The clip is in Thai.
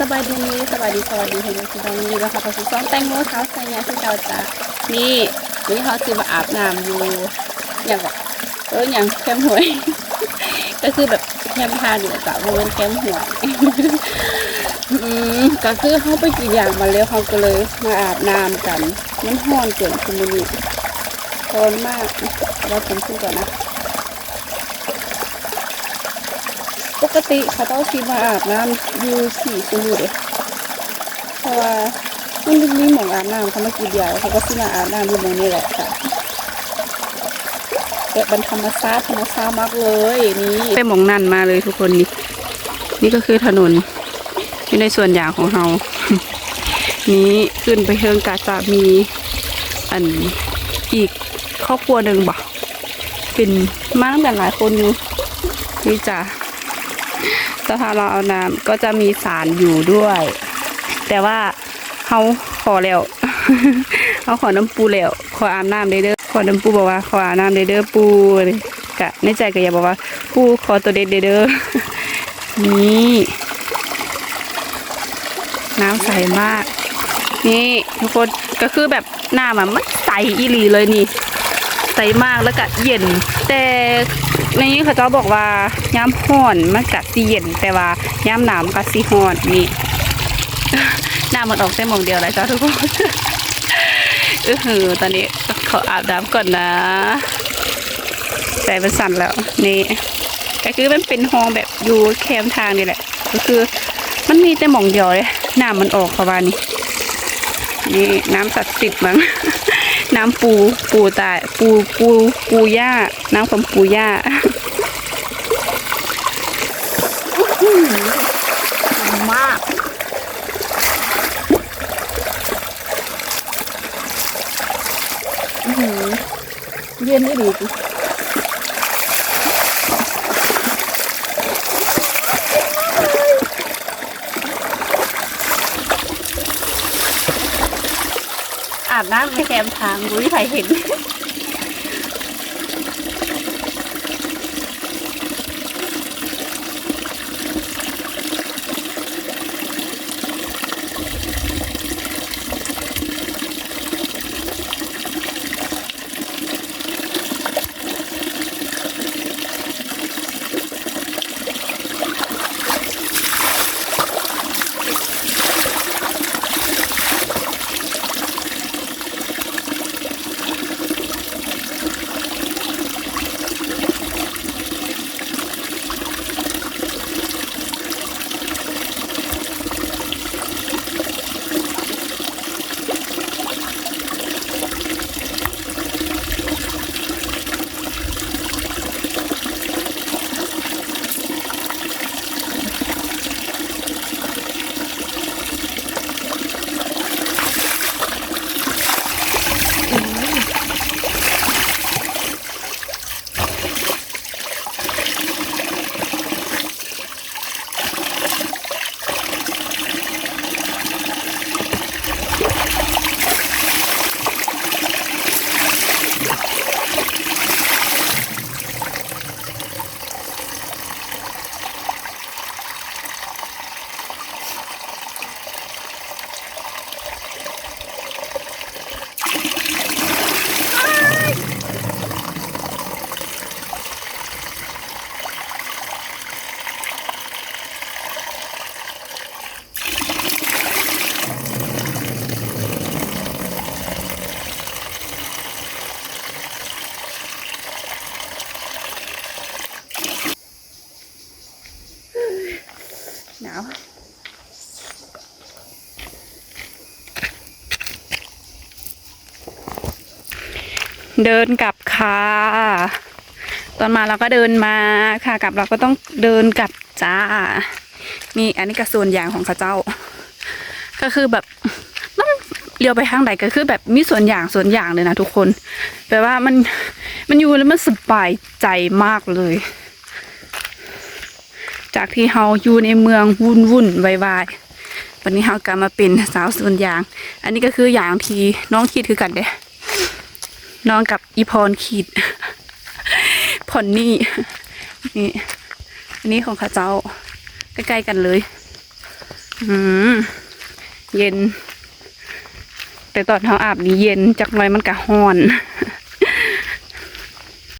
สบายดีสบายดีสวัสดีเห็นพี่น้องนี่นะคะพอซ้อมแตงโมเช้าใส่ยาที่เจ้าจ้านี่วันนี้เขาจะมาอาบน้ำอยู่อย่างแบบเอออย่างแคมหวย ก็คือแบบแคมทานอยู่จ้ะบริเวณแคมหวยอืมก็คือเขาไปกี่อย่างมาแล้วเขาก็เลยมาอาบน้ำกันมันห้อนเกินคุณมินี่ร้อนมากเราผมพูดก่อนนะ กติเขาต้องคิดมาอาบน้ำอยู่สี่ชั่วโมงเลยเพราะว่ามันมีหมองอาบน้ำเขามากี่เดียวเขาก็ที่มาอาบน้ำอยู่ตรงนี้แหละค่ะแบบมันธรรมชาติธรรมชาติมากเลยนี่ไปหมองนั่นมาเลยทุกคนนี่นี่ก็คือถนนอยู่ในส่วนอย่างของเรานี้ขึ้นไปเทิงกาจะมีอันอีกครอบครัวหนึ่งบ่เป็นมาตั้งแต่หลายคนอยู่นี่จ้ะ สภาเราเอาน้ำก็จะมีสารอยู่ด้วย แต่ว่าเขาขอแล้วเขาขอน้ำปูแล้ว ขออาบน้ำได้เด้อขอน้ำปูบอกว่าขออาบน้ำได้เด้อปูกะในใจก็อยากบอกว่า ปูขอตัวเด็ดได้เด้อนี่ น้ำใสมาก นี่ทุกคนก็คือแบบน้ำอะมันใสอีหลีเลยนี่ ใสมากแล้วก็เย็นแต่ ในนี้เขาเจ้าบอกว่าย้ำห่อนมันกัดสีเย็นแต่ว่าย้ำหนามกัดสีห่อนนี่หน้ามันออกเส้นมองเดียวเลยจ้าทุกคนเออหือตอนนี้ขออาบน้ำก่อนนะใจมันสั่นแล้วนี่ก็คือมันเป็นห้องแบบอยู่แคมทางนี่แหละ ก็คือมันมีแต่หมองเดียวเลยน้ำมันออกเขาว่านี่นี่น้ำศัดิ์สิทธิ์มั้ง น้ำปูปูตายปูปูปูย่าน้ำของปูย่าหอมมากเย็นไม่ดีจิ อาบน้ำในแคมทางรู้ที่ใครเห็นาวเดินกลับค่ะ ตอนมาเราก็เดินมาค่ะ กลับเราก็ต้องเดินกลับจ้า นี่อันนี้ก็ส่วนอย่างของข้าเจ้า ก็คือแบบมันเลี้ยวไปทางไหนก็คือแบบมีส่วนอย่างส่วนอย่างเลยนะทุกคน แปลว่ามันมันอยู่แล้วมันสบายใจมากเลย จากที่เฮาอยู่ในเมืองวุ่นวุ่นวายๆวันนี้เฮากลับมาเป็นสาวสวนยาง อันนี้ก็คืออย่างที่น้องคิดคือกันเด้น้องกับอีพรขีดผ่อนนี่นี่อันนี้ของข้าเจ้าใกล้ๆกันเลย อืมเย็น แต่ตอนเขาอาบนี่เย็นจักหน่อยมันกะฮ้อน